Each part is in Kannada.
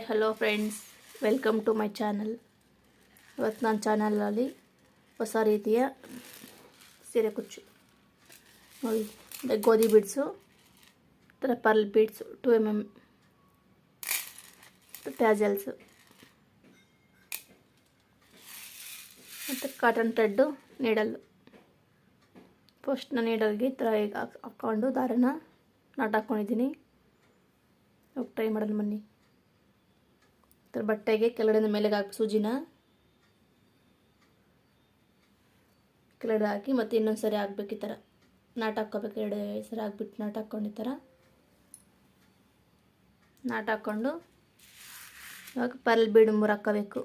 Hi hello friends, welcome to my channel. ಇವತ್ತು ನನ್ನ ಚಾನಲಲ್ಲಿ ಹೊಸ ರೀತಿಯ ಸೀರೆ ಕುಚ್ಚು. ನೋಡಿ ಗೋಧಿ ಬೀಡ್ಸು ಥರ pearl beads two M M tassels ಮತ್ತು ಕಾಟನ್ ಥ್ರೆಡ್ಡು ನೀಡಲ್ಲು ಫಸ್ಟ್ ನಾನು ನೀಡಲ್ಗೆ ಈ ಥರ ಹಾಕ್ಕೊಂಡು ದಾರನ ನಾಟ್ ಹಾಕ್ಕೊಂಡಿದ್ದೀನಿ ಟ್ರೈ ಮಾಡೋಣ ಬನ್ನಿ. ಥರ ಬಟ್ಟೆಗೆ ಕೆಳಗಡೆ ಮೇಲೆಗೆ ಹಾಕಿ ಸೂಜಿನ. ಕೆಳಗಡೆ ಹಾಕಿ ಮತ್ತೆ ಇನ್ನೊಂದು ಸರಿ ಹಾಕ್ಬೇಕು ಈ ಥರ ನಾಟ್ ಹಾಕ್ಕೋಬೇಕು, ಎರಡು ಸರಿ ಹಾಕ್ಬಿಟ್ಟು ನಾಟ ಹಾಕ್ಕೊಂಡು ಈ ಥರ ನಾಟ ಹಾಕ್ಕೊಂಡು ಇವಾಗ ಪರ್ಲ್ ಬೀಡು ಮೂರು ಹಾಕ್ಕೋಬೇಕು.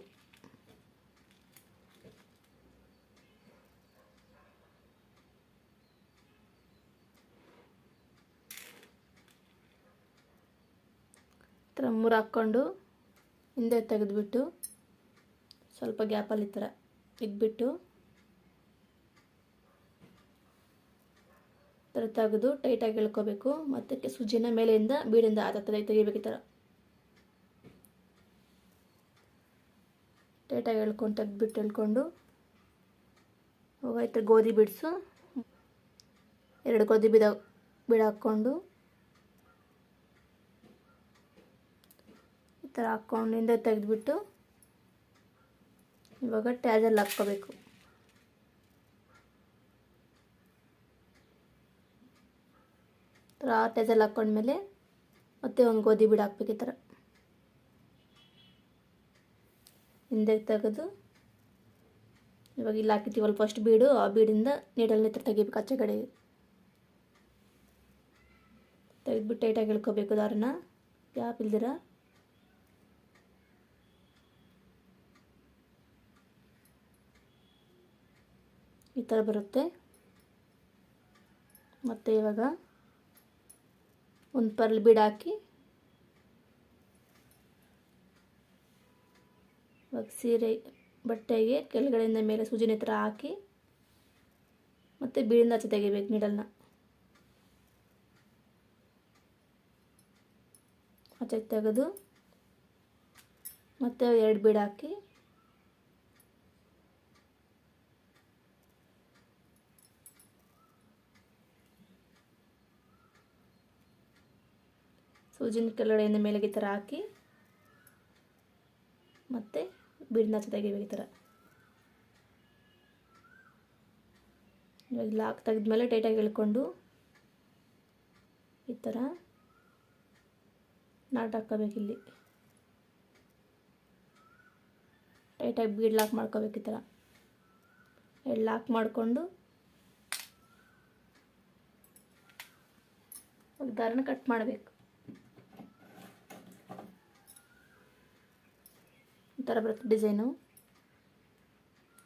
ಥರ ಮೂರು ಹಾಕ್ಕೊಂಡು ಹಿಂದೆ ತೆಗೆದುಬಿಟ್ಟು ಸ್ವಲ್ಪ ಗ್ಯಾಪಲ್ಲಿ ಈ ಥರ ಇದ್ಬಿಟ್ಟು ಈ ಥರ ತೆಗೆದು ಟೈಟಾಗಿ ಎಳ್ಕೋಬೇಕು ಮತ್ತು ಸುಜಿನ ಮೇಲೆಯಿಂದ ಬೀಡಿಂದ ಆ ಥರ ತೆಗಿಬೇಕು ಈ ಥರ. ಟೈಟಾಗಿ ಎಳ್ಕೊಂಡು ತೆಗೆದುಬಿಟ್ಟು ಎಳ್ಕೊಂಡು ಹೋಗಾಯ್ತು ಗೋಧಿ ಬಿಡಿಸು. ಎರಡು ಗೋಧಿ ಬಿದ ಬೀಡ ಹಾಕ್ಕೊಂಡು ಈ ಥರ ಹಿಂದೆ ತೆಗೆದುಬಿಟ್ಟು ಇವಾಗ ಟ್ಯಾಜಲ್ಲಿ ಹಾಕ್ಕೋಬೇಕು. ಥರ ಟ್ಯಾಜಲ್ಲಿ ಹಾಕ್ಕೊಂಡ್ಮೇಲೆ ಮತ್ತೆ ಒಂದು ಗೋಧಿ ಬೀಡ ಹಾಕ್ಬೇಕು ಈ ಥರ. ಹಿಂದೆ ತೆಗೆದು ಇವಾಗ ಇಲ್ಲಿ ಹಾಕಿರ್ತೀವಲ್ಲ ಫಸ್ಟ್ ಬೀಡು, ಆ ಬೀಡಿಂದ ನೀಡಲ್ಲಿ ಹತ್ರ ತೆಗಿಬೇಕು ಆಚೆ ಕಡೆ. ತೆಗೆದ್ಬಿಟ್ಟು ಟೈಟಾಗಿ ಇಳ್ಕೋಬೇಕು ದಾರನ. ಗ್ಯಾಪ್ ಇಲ್ದಿರ ಈ ಥರ ಬರುತ್ತೆ. ಮತ್ತು ಇವಾಗ ಒಂದು ಪರ್ಲ್ ಬೀಡ್ ಹಾಕಿ ಇವಾಗ ಸೀರೆ ಬಟ್ಟೆಗೆ ಕೆಳಗಡೆಯಿಂದ ಮೇಲೆ ಸೂಜಿನ ಹತ್ರ ಹಾಕಿ ಮತ್ತು ಬೀಳಿಂದ ಆಚೆ ತೆಗಿಬೇಕು ನೀಡಲ್ನ ಆಚೆ ತೆಗೆದು ಮತ್ತು ಎರಡು ಬೀಡ್ ಹಾಕಿ ಸೂಜಿನ ಕೆಳಗಡೆಯಿಂದ ಮೇಲೆಗೆ ಥರ ಹಾಕಿ ಮತ್ತು ಬಿಡ್ನ ತೆಗಿಬೇಕು ಈ ಥರ. ಲಾಕ್ ತೆಗೆದ್ಮೇಲೆ ಟೈಟಾಗಿ ಎಳ್ಕೊಂಡು ಈ ಥರ ನಾಟ್ ಹಾಕ್ಕೋಬೇಕು ಇಲ್ಲಿ. ಟೈಟಾಗಿ ಬೀಡ್ ಲಾಕ್ ಮಾಡ್ಕೋಬೇಕು ಈ ಥರ. ಲಾಕ್ ಮಾಡಿಕೊಂಡು ದಾರನ ಕಟ್ ಮಾಡಬೇಕು. ಥರ ಬರುತ್ತೆ ಡಿಸೈನು.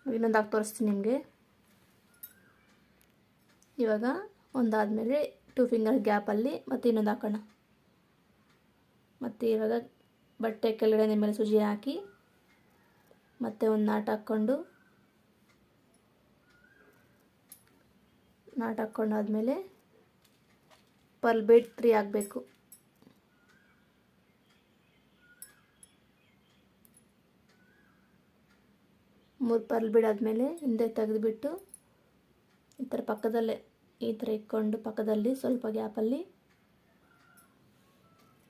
ಇನ್ನೊಂದು ಹಾಕಿ ತೋರಿಸ್ತೀನಿ ನಿಮಗೆ. ಇವಾಗ ಒಂದಾದಮೇಲೆ ಟೂ ಫಿಂಗರ್ ಗ್ಯಾಪಲ್ಲಿ ಮತ್ತೆ ಇನ್ನೊಂದು ಹಾಕೋಣ. ಮತ್ತು ಇವಾಗ ಬಟ್ಟೆ ಕೆಳಗಡೆ ಮೇಲೆ ಸುಜಿ ಹಾಕಿ ಮತ್ತೆ ಒಂದು ನಾಟ್ ಹಾಕ್ಕೊಂಡು, ನಾಟ್ ಹಾಕ್ಕೊಂಡಾದ್ಮೇಲೆ ಪರ್ಲ್ ಬೇಡ್ ತ್ರೀ ಆಗಬೇಕು ಮೂರು ಪರ್ಲ್ ಬಿಡಾದ್ಮೇಲೆ ಹಿಂದೆ ತೆಗೆದುಬಿಟ್ಟು ಈ ಥರ ಪಕ್ಕದಲ್ಲೇ ಈ ಥರ ಇಟ್ಕೊಂಡು ಪಕ್ಕದಲ್ಲಿ ಸ್ವಲ್ಪ ಗ್ಯಾಪಲ್ಲಿ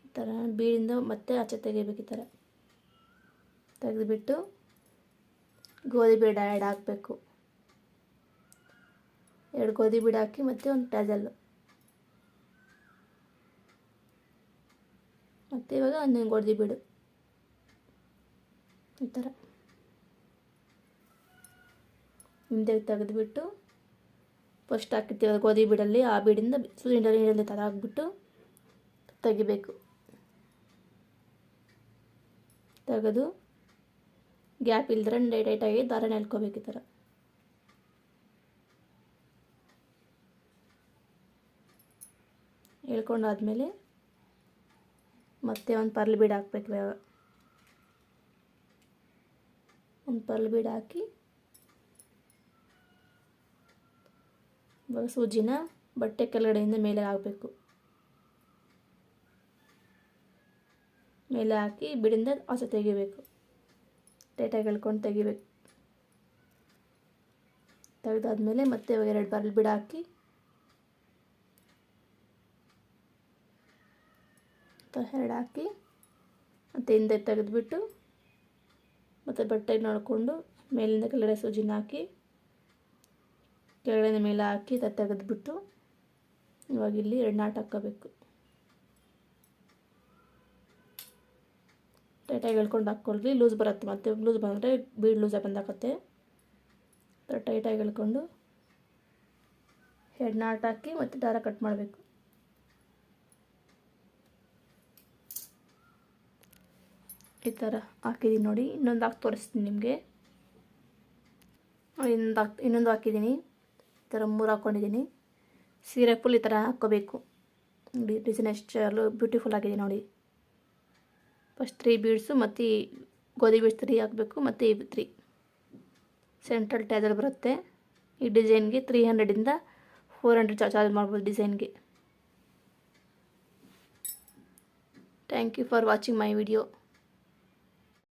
ಈ ಥರ ಬೀಡಿಂದ ಮತ್ತೆ ಆಚೆ ತೆಗಿಬೇಕು ಈ ಥರ. ತೆಗೆದುಬಿಟ್ಟು ಗೋಧಿ ಬೀಡ ಆ್ಯಡ್ ಹಾಕಬೇಕು. ಎರಡು ಗೋಧಿ ಬೀಡ ಹಾಕಿ ಮತ್ತೆ ಒಂದು ಟ್ಯಾಜಲ್ಲು ಮತ್ತು ಇವಾಗ ಒಂದೊಂದು ಗೋಧಿ ಬೀಡು. ಈ ಥರ. ಹಿಂದೆ ತೆಗೆದುಬಿಟ್ಟು ಫಸ್ಟ್ ಹಾಕಿರ್ತೀವಿ ಗೋಧಿ ಬೀಡಲ್ಲಿ, ಆ ಬೀಡಿಂದ ಸಿಲಿಂಡರ್ ನೀರಲ್ಲಿ ಥರ ಹಾಕ್ಬಿಟ್ಟು ತೆಗಿಬೇಕು. ತೆಗೆದು ಗ್ಯಾಪ್ ಇಲ್ದ್ರೆ ಡೈಟಾಗಿ ದಾರನ ಎಳ್ಕೋಬೇಕು ಈ ಥರ ಎಳ್ಕೊಂಡಾದ್ಮೇಲೆ ಮತ್ತೆ ಒಂದು ಪರ್ಲ್ ಬೀಡ್ ಹಾಕ್ಬೇಕು ಒಂದು ಪರ್ಲ್ ಬೀಡ್ ಹಾಕಿ ಇವಾಗ ಸೂಜಿನ ಬಟ್ಟೆ ಕೆಳಗಡೆಯಿಂದ ಮೇಲೆ ಹಾಕಬೇಕು. ಮೇಲೆ ಹಾಕಿ ಬಿಡಿಂದ ಹೊಸ ತೆಗಿಬೇಕು. ಟೈಟಾಗಿ ಹೇಳ್ಕೊಂಡು ತೆಗಿಬೇಕು. ತೆಗೆದಾದ್ಮೇಲೆ ಮತ್ತೆ ಎರಡು ಬಾರಲ್ಲಿ ಬಿಡ ಹಾಕಿ. ಎರಡು ಹಾಕಿ, ಮತ್ತು ಹಿಂದೆ ತೆಗೆದುಬಿಟ್ಟು ಮತ್ತು ಬಟ್ಟೆ ನೋಡಿಕೊಂಡು ಮೇಲಿಂದ ಕೆಳಗಡೆ ಸೂಜಿನ ಹಾಕಿ. ಕೆಳಗಡೆ ಮೇಲೆ ಹಾಕಿ ತೆಗೆದುಬಿಟ್ಟು ಇವಾಗ ಇಲ್ಲಿ ಎರಡು ನಾಟ್ ಹಾಕ್ಕೋಬೇಕು. ಟೈಟಾಗಿ ಹೇಳ್ಕೊಂಡು ಹಾಕ್ಕೊಳ್ರಿ. ಲೂಸ್ ಬರುತ್ತೆ ಮತ್ತು. ಲೂಸ್ ಬಂದರೆ ಬೀಡ್ ಲೂಸಾಗಿ ಬಂದಾಕತ್ತೆ. ಟೈಟಾಗಿ ಹೇಳ್ಕೊಂಡು ಎರಡು ನಾಟ್ ಹಾಕಿ ಮತ್ತು ದಾರ ಕಟ್ ಮಾಡಬೇಕು. ಈ ಥರ ಹಾಕಿದ್ದೀನಿ ನೋಡಿ. ಇನ್ನೊಂದು ಹಾಕಿ ತೋರಿಸ್ತೀನಿ ನಿಮಗೆ. ಇನ್ನೊಂದು ಹಾಕಿ, ಇನ್ನೊಂದು ಹಾಕಿದ್ದೀನಿ ಈ ಥರ ಮೂರು ಹಾಕ್ಕೊಂಡಿದ್ದೀನಿ ಸೀರೆ ಫುಲ್ ಈ ಥರ ಹಾಕ್ಕೋಬೇಕು. ನೋಡಿ ಡಿಸೈನ್ ಎಷ್ಟು ಬ್ಯೂಟಿಫುಲ್ ಆಗಿದೆ ನೋಡಿ. ಫಸ್ಟ್ ತ್ರೀ ಬೀಡ್ಸು ಮತ್ತು ಗೋಧಿ ಬೀಡ್ಸ್ ತ್ರೀ ಹಾಕಬೇಕು, ಮತ್ತು ಈ ತ್ರೀ ಸೆಂಟ್ರಲ್ ಟ್ಯಾಜಲ್ ಬರುತ್ತೆ. ಈ ಡಿಸೈನ್ಗೆ ತ್ರೀ ಹಂಡ್ರೆಡಿಂದ ಫೋರ್ ಹಂಡ್ರೆಡ್ ಚಾರ್ಜ್ ಮಾಡ್ಬೋದು ಡಿಸೈನ್ಗೆ thank you for watching my video